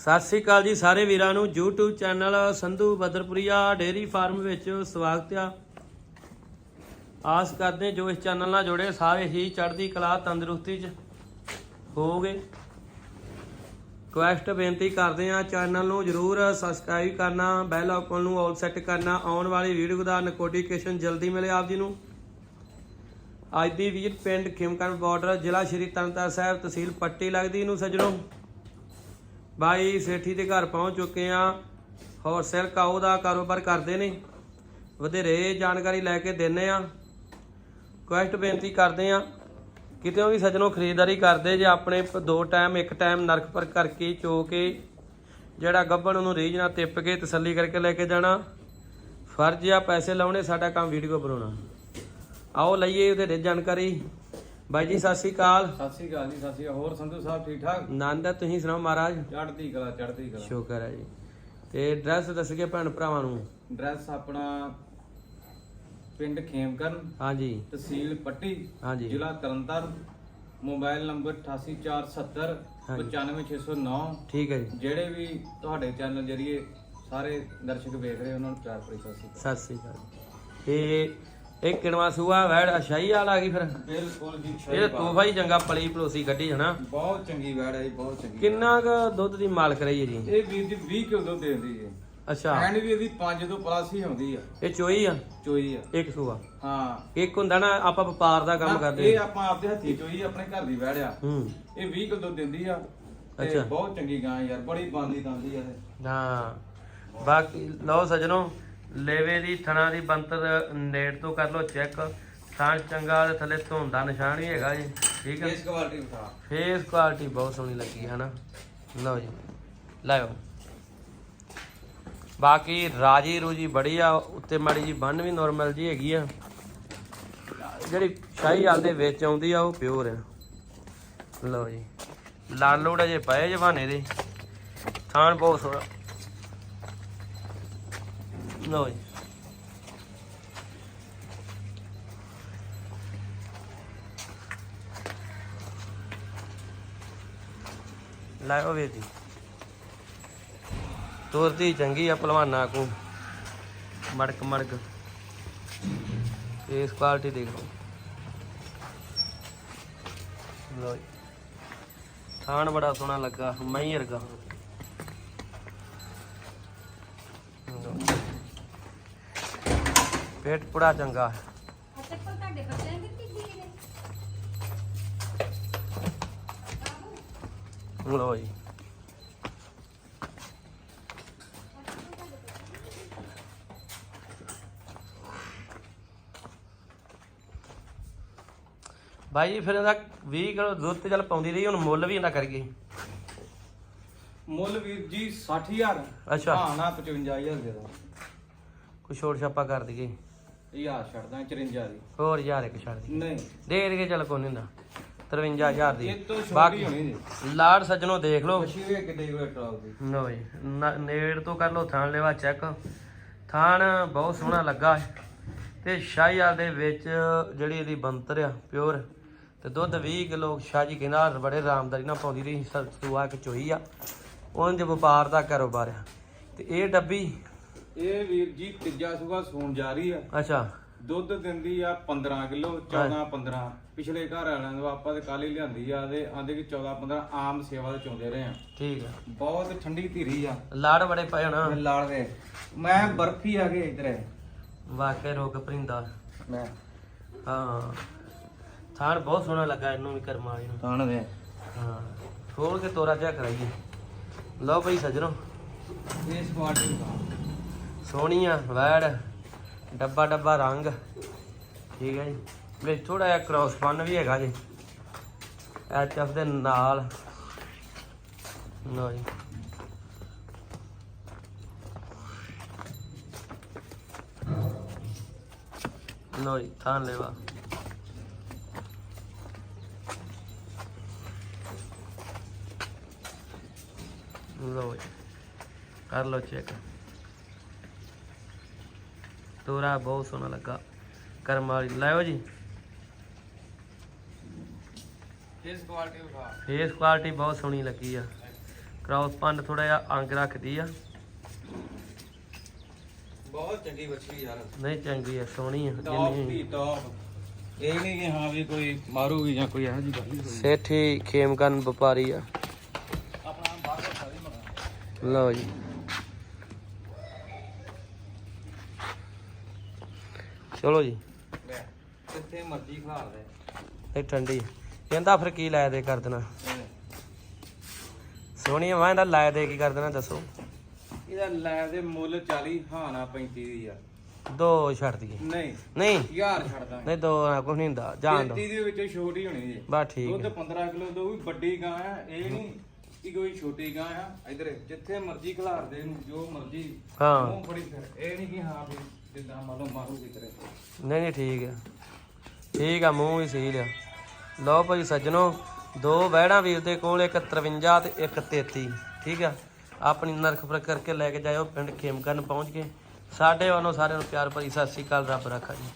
ਸਤਿ ਸ੍ਰੀ ਅਕਾਲ ਜੀ ਸਾਰੇ ਵੀਰਾਂ ਨੂੰ। YouTube channel Sandhu Badarpuria dairy farm ਵਿੱਚ ਸਵਾਗਤ ਆ। ਆਸ ਕਰਦੇ ਜੋ ਇਸ ਚੈਨਲ ਨਾਲ ਜੁੜੇ ਸਾਰੇ ਹੀ ਚੜ੍ਹਦੀ ਕਲਾ, ਤੰਦਰੁਸਤੀ ਚ ਹੋਵੋਗੇ। ਕੁਐਸਟ ਬੇਨਤੀ ਕਰਦੇ ਆ ਚੈਨਲ ਨੂੰ ਜਰੂਰ ਸਬਸਕ੍ਰਾਈਬ ਕਰਨਾ, ਬੈਲ ਆਈਕਨ ਨੂੰ ਆਲ ਸੈੱਟ ਕਰਨਾ। ਆਉਣ ਵਾਲੀ ਵੀਡੀਓ ਦਾ ਨੋਟੀਫਿਕੇਸ਼ਨ ਜਲਦੀ ਮਿਲੇ ਆਪ ਜੀ ਨੂੰ। ਅੱਜ ਦੀ ਵੀਰ ਪਿੰਡ ਖਿਮਕਰਨ ਬਾਰਡਰ, ਜ਼ਿਲ੍ਹਾ ਸ਼੍ਰੀ ਤਰਨਤਾਰਨ ਸਾਹਿਬ, ਤਹਿਸੀਲ ਪੱਟੀ ਲੱਗਦੀ ਨੂੰ ਸੱਜਣੋ। ਬਾਈ ਸੇਠੀ ਦੇ ਘਰ ਪਹੁੰਚ ਚੁੱਕੇ ਆ ਹੋਲਸੇਲ ਕਾਊ ਦਾ ਕਾਰੋਬਾਰ ਕਰਦੇ ਨੇ। ਵਧੇਰੇ ਜਾਣਕਾਰੀ ਲੈ ਕੇ ਦਿੰਨੇ ਆ ਕੁਐਸਟ ਬੇਨਤੀ ਕਰਦੇ ਆ ਕਿਤੇ ਵੀ ਸੱਜਣੋ ਖਰੀਦਦਾਰੀ ਕਰਦੇ ਜੇ ਆਪਣੇ ਦੋ ਟਾਈਮ, ਇੱਕ ਟਾਈਮ ਨਰਕ ਪਰ ਕਰਕੇ ਚੋ ਕੇ ਜਿਹੜਾ ਗੱਬਣ ਉਹਨੂੰ ਰੀਝ ਨਾਲ ਟਿੱਪ ਕੇ ਤਸੱਲੀ ਕਰਕੇ ਲੈ ਕੇ ਜਾਣਾ। ਫਰਜ਼ ਆ ਪੈਸੇ ਲਾਉਣੇ, ਸਾਡਾ ਕੰਮ ਵੀਡੀਓ ਬਣਾਉਣਾ। ਆਓ ਲਈਏ ਉਹਦੇ ਜਾਣਕਾਰੀ। ਬਾਈ ਜੀ ਸਤਿ ਸ਼੍ਰੀ ਅਕਾਲ। ਸਤਿ ਸ੍ਰੀ ਅਕਾਲ ਜੀ ਸਤਿ ਸ੍ਰੀ ਅਕਾਲ। ਹੋਰ ਸੰਧੂ ਸਾਹਿਬ ਠੀਕ ਠਾਕ? ਨੰਦ ਆ, ਤੁਸੀਂ ਸੁਣਾਓ ਮਹਾਰਾਜ? ਚੜ੍ਹਦੀ ਕਲਾ ਚੜ੍ਹਦੀ ਕਲਾ। ਸ਼ੁਕਰ ਹੈ ਜੀ। ਤੇ ਐਡਰੈਸ ਦੱਸ ਕੇ ਭੈਣ ਭਰਾਵਾਂ ਨੂੰ? ਡਰੈਸ ਆਪਣਾ ਪਿੰਡ ਖੇਮਕਰਨ ਹਾਂਜੀ। ਤਹਿਸੀਲ ਪੱਟੀ ਹਾਂਜੀ। ਜ਼ਿਲ੍ਹਾ ਤਰਨਤਾਰਨ। ਮੋਬਾਈਲ ਨੰਬਰ 8847 ਹਾਂਜੀ। 95609 ਠੀਕ ਹੈ ਜੀ। ਜਿਹੜੇ ਵੀ ਤੁਹਾਡੇ ਚੈਨਲ ਜਰੀਏ ਸਾਰੇ ਦਰਸ਼ਕ ਵੇਖ ਰਹੇ ਉਹਨਾਂ ਨੂੰ ਪਿਆਰ ਭਰੀ ਸਤਿ ਸ੍ਰੀ ਸਤਿ ਸ੍ਰੀ ਅਕਾਲ। ਤੇ ਇਹ ਕਿਣਵਾ ਸੂਆ ਵੈੜ ਅਸ਼ਾਈ ਵਾਲ ਆ ਗਈ ਫਿਰ। ਬਿਲਕੁਲ ਜੀ ਇਹ ਤੋਹਫਾ ਹੀ ਚੰਗਾ ਪਲੀ ਪਲੋਸੀ ਗੱਡੀ ਹਨਾ ਬਹੁਤ ਚੰਗੀ ਵੈੜ ਹੈ ਜੀ ਬਹੁਤ ਚੰਗੀ ਕਿੰਨਾ ਕੁ ਦੁੱਧ ਦੀ ਮਾਲਕ ਰਹੀ ਹੈ ਜੀ? ਇਹ ਵੀਰ ਦੀ 20 ਕਿਲੋ ਦੁੱਧ ਦਿੰਦੀ ਹੈ। ਅੱਛਾ। ਐਂਡ ਵੀ ਇਹਦੀ 5 ਤੋਂ ਪਲੱਸ ਹੀ ਆਉਂਦੀ ਆ। ਇਹ ਚੋਈ ਆ? ਚੋਈ ਆ। ਇੱਕ ਸੂਆ? ਹਾਂ। ਇੱਕ ਹੁੰਦਾ ਨਾ ਆਪਾਂ ਵਪਾਰ ਦਾ ਕੰਮ ਕਰਦੇ ਇਹ ਆਪਾਂ ਆਪਦੇ ਹੱਥੀ ਚੋਈ ਆਪਣੇ ਘਰ ਦੀ ਵੜਿਆ ਹੂੰ। ਇਹ 20 ਕਿਲੋ ਦੁੱਧ ਦਿੰਦੀ ਆ। ਅੱਛਾ। ਬਹੁਤ ਚੰਗੀ ਗਾਂ ਯਾਰ ਬੜੀ ਬਾਂਦੀ ਦੰਦੀ ਆ ਇਹ। ਹਾਂ। ਬਾਕੀ ਲਓ ਸਜਣੋ ਲੇਵੇ ਦੀ ਥਣਾ ਦੀ ਬੰਤਰ ਨੇੜ ਤੋਂ ਕਰ ਲਓ ਚੈੱਕ। ਥਾਂ ਚੰਗਾ ਤੇ ਥੱਲੇ ਧੁੰਦ ਦਾ ਨਿਸ਼ਾਨ ਵੀ ਹੈਗਾ ਜੀ ਠੀਕ ਹੈ ਇਸ ਕੁਆਲਿਟੀ ਉਠਾ ਫੇਸ ਕੁਆਲਿਟੀ ਬਹੁਤ ਸੋਹਣੀ ਲੱਗੀ ਹੈ ਨਾ। ਲਓ ਜੀ ਲਾਓ ਬਾਕੀ ਰਾਜੀ ਰੂਜੀ ਬੜੀ ਆ ਉੱਤੇ ਮਾੜੀ ਜੀ ਬੰਨ ਵੀ ਨਾਰਮਲ ਜੀ ਹੈਗੀ ਆ। ਜਿਹੜੀ ਸ਼ਾਹੀ ਹਾਲ ਦੇ ਵਿੱਚ ਆਉਂਦੀ ਆ ਉਹ ਪਿਓਰ ਆ। ਲਓ ਜੀ ਲਾਲ ਲੋੜ ਜੇ ਪਏ ਜਵਾਨੇ ਦੇ। ਥਾਣ ਬਹੁਤ ਸੋਹਣਾ। ਲਓ ਜੀ ਲਾਓ ਵੀਰ ਜੀ ਤੁਰਦੀ ਚੰਗੀ ਆ, ਪਹਿਲਵਾਨਾਂ ਕੋ ਮੜਕ ਮੜਕ। ਇਸ ਕੁਆਲਿਟੀ ਦੇਖ ਲਓ। ਲਓ ਥਾਣ ਬੜਾ ਸੋਹਣਾ ਲੱਗਾ ਮਈ ਵਰਗਾ ਲਓ ਜੀ। ਪੇਟ ਪੂਰਾ ਚੰਗਾ ਤੁਹਾਡੇ ਬੱਚਿਆਂ ਦੀ ਨੇ ਲਓ ਜੀ ਭਾਈ ਜੀ ਫਿਰ ਇਹਦਾ 20 ਕਿਲੋ ਦੁੱਧ ਤੇ ਚੱਲ ਪਾਉਂਦੀ ਰਹੀ ਹੁਣ ਮੁੱਲ ਵੀ ਇਹਦਾ ਕਰ ਗਈ ਮੁੱਲ ਵੀਰ ਜੀ 60000 ਅੱਛਾ। ਹਾਂ ਨਾ 55000 ਦੇ ਦੋ ਕੋਈ ਛੋਟ ਛਾਪਾ ਕਰ ਦਈਏ। ਇਹ ਆ ਛੱਡਦਾ 54 ਦੀ। ਹੋਰ ਹਜ਼ਾਰ ਇੱਕ ਛੱਡ ਦੀ। ਨਹੀਂ। ਦੇ ਦੇ ਕੇ ਚੱਲ ਕੋਈ ਨਹੀਂ ਹੁੰਦਾ। 53000 ਦੀ। ਇਹ ਤੋਂ ਛੋਟੀ ਬਾਕੀ ਹੋਣੀ ਲਾੜ ਸੱਜਣੋ ਦੇਖ ਲਓ। ਮਸ਼ੀ ਵੀ ਕਿੱਡੇ ਕਿਲੋ ਟਰਾਲ ਦੀ। ਲਓ ਜੀ ਨ- ਨੇੜ ਤੋਂ ਕਰ ਲਓ ਥਾਣ ਲੈਵਾ ਚੈੱਕ। ਥਾਣ ਬਹੁਤ ਸੋਹਣਾ ਲੱਗਾ। ਹੈ ਤੇ ਸ਼ਾਹੀਵਾਲ ਦੇ ਵਿੱਚ ਜਿਹੜੀ ਇਹਦੀ ਬੰਤਰ ਆ ਪਿਓਰ। ਤੇ ਦੁੱਧ 20 ਕਿਲੋ ਸ਼ਾਹ ਜੀ ਕਹਿੰਦਾ ਬੜੇ ਆਰਾਮਦਾਰੀ ਨਾਲ ਪਾਉਂਦੀ ਰਹੀ ਸੂਆ ਇੱਕ ਚੋਈ ਆ। ਉਹਨਾਂ ਦੇ ਵਪਾਰ ਦਾ ਕਾਰੋਬਾਰ ਆ। ਤੇ ਇਹ ਡੱਬੀ ਇਹ ਵੀਰ ਜੀ ਤੀਜਾ ਸੂਗਾ ਸੂਣ ਜਾ ਰਹੀ ਆ। ਅੱਛਾ। ਦੁੱਧ ਦਿੰਦੀ ਆ 15 ਕਿਲੋ 14 15 ਪਿਛਲੇ ਘਰ ਵਾਲਿਆਂ ਨੂੰ ਆਪਾਂ ਤੇ ਕੱਲ ਹੀ ਲਿਆਂਦੀ ਆ ਤੇ ਆਂਦੇ ਕਿ 14 15 ਆਮ ਸੇਵਾ ਦੇ ਚੋਂਦੇ ਰਹੇ ਆ। ਠੀਕ ਆ। ਬਹੁਤ ਠੰਡੀ ਧੀਰੀ ਆ। ਲਾੜ ਬੜੇ ਪਏ ਹੋਣਾ। ਲਾਲ ਦੇ। ਮੈਂ ਬਰਫੀ ਆ ਗਏ ਇਧਰ। ਵਾਕਿਆ ਰੋਗ ਭਰਿੰਦਾ। ਮੈਂ। ਹਾਂ। ਥਾਣ ਬਹੁਤ ਸੋਹਣਾ ਲੱਗਾ ਇਹਨੂੰ ਵੀ ਕਰਮਾ ਵਾਲੀ ਨੂੰ। ਤਾਣ ਦੇ। ਹਾਂ। ਖੋਲ ਕੇ ਤੋਰਾ ਜਿਹਾ ਕਰਾਈਏ। ਲਓ ਬਈ ਸੱਜਣੋ। ਇਸ ਕੁਆਲਿਟੀ ਦਾ ਸੋਹਣੀ ਆ, ਵੈੜ, ਡੱਬਾ ਡੱਬਾ ਰੰਗ। ਠੀਕ ਹੈ ਜੀ। ਵਿੱਚ ਥੋੜਾ ਜਿਹਾ ਕ੍ਰਾਸ ਫਨ ਵੀ ਹੈਗਾ ਜੀ। ਐਚ ਦੇ ਨਾਲ। ਲਓ ਜੀ। ਲਓ ਜੀ ਥਾਂ ਲੈਵਾ। ਲਓ ਜੀ। ਕਰ ਲਓ ਚੈੱਕ। ਤੋਰਾ ਬਹੁਤ ਸੋਹਣਾ ਲੱਗਾ। ਕਰਮ ਵਾਲੀ ਲਾਓ ਜੀ। ਇਸ ਕੁਆਲਿਟੀ ਦਾ ਫੇਸ ਕੁਆਲਿਟੀ ਬਹੁਤ ਸੋਹਣੀ ਲੱਗੀ ਆ। ਕ੍ਰਾਸ ਪੰਡ ਥੋੜਾ ਜਿਹਾ ਅੰਗ ਰੱਖਦੀ ਆ। ਬਹੁਤ ਚੰਗੀ ਬੱਚੀ ਯਾਰ। ਨਹੀਂ ਚੰਗੀ ਆ ਸੋਹਣੀ ਆ ਟੌਪ ਜਿੰਨੀ ਦੀ ਟੌਪ ਇਹ ਨਹੀਂ ਕਿ ਹਾਂ ਵੀ ਕੋਈ ਮਾਰੂਗੀ ਜਾਂ ਕੋਈ ਇਹੋ ਜਿਹੀ ਗੱਲ ਨਹੀਂ ਸੇਠੀ ਖੇਮਕਰਨ ਵਪਾਰੀ ਆ। ਆਪਣਾ ਬਾਹਰ ਦਾ ਸਾਰੀ ਲਓ ਜੀ। ਚਲੋ ਜੀ। ਲੈ ਕਿੱਥੇ ਮਰਜ਼ੀ ਖਾਰ ਦੇ ਇਹ ਠੰਡੀ। ਕਹਿੰਦਾ ਫਿਰ ਕੀ ਲੈ ਦੇ ਕਰ ਦੇਣਾ। ਸੋਹਣੀ ਮੈਂ ਇਹਦਾ ਲੈ ਦੇ ਕੀ ਕਰ ਦੇਣਾ ਦੱਸੋ। ਇਹਦਾ ਲੈ ਦੇ ਮੁੱਲ 40 ਹਾਂ ਨਾ 35 ਦੀ ਆ। ਦੋ ਛੱਡ ਦਈਏ। ਨਹੀਂ ਨਹੀਂ। ਯਾਰ ਛੱਡਦਾ ਨਹੀਂ ਦੋ ਨਾ ਕੁਝ ਨਹੀਂ ਹੁੰਦਾ ਜਾਣ ਦੋ। 35 ਦੇ ਵਿੱਚ ਛੋਟੀ ਹੋਣੀ ਜੀ। ਬਸ ਠੀਕ ਦੁੱਧ ਹੈ। 15 ਕਿਲੋ ਦੋ ਵੀ ਵੱਡੀ ਗਾਂ ਆ ਇਹ ਨਹੀਂ ਕਿ ਕੋਈ ਛੋਟੀ ਗਾਂ ਆ। ਇਧਰ ਜਿੱਥੇ ਮਰਜ਼ੀ ਖਿਲਾਰ ਦੇ ਇਹਨੂੰ ਜੋ ਮਰਜ਼ੀ। ਹਾਂ। ਫੜੀ ਫਿਰ ਇਹ ਨਹੀਂ ਕਿ ਹਾਂ ਵੀ ਜਿੱਦਾਂ ਮੰਨ ਲਓ ਮਾਰੂਗੀ ਤੇਰੇ ਨਹੀਂ ਨਹੀਂ, ਠੀਕ ਆ। ਠੀਕ ਆ, ਮੂੰਹ ਵੀ ਸਹੀ ਲਿਆ ਲਓ ਭਾਈ ਸੱਜਣੋ, ਦੋ ਵਹਿੜਾਂ ਵੀਰ ਦੇ ਕੋਲ, ਇੱਕ 53 ਤੇ ਇੱਕ 33 ਠੀਕ ਆ? ਆਪਣੀ ਨਰਖ ਪਰ ਕਰਕੇ ਲੈ ਕੇ ਜਾਇਓ, ਪਿੰਡ ਖੇਮਕਰਨ ਪਹੁੰਚ ਕੇ ਸਾਡੇ ਵੱਲੋਂ ਸਾਰਿਆਂ ਨੂੰ ਪਿਆਰ ਭਰੀ ਸਤਿ ਸ੍ਰੀ ਅਕਾਲ, ਰੱਬ ਰੱਖਾ ਜੀ।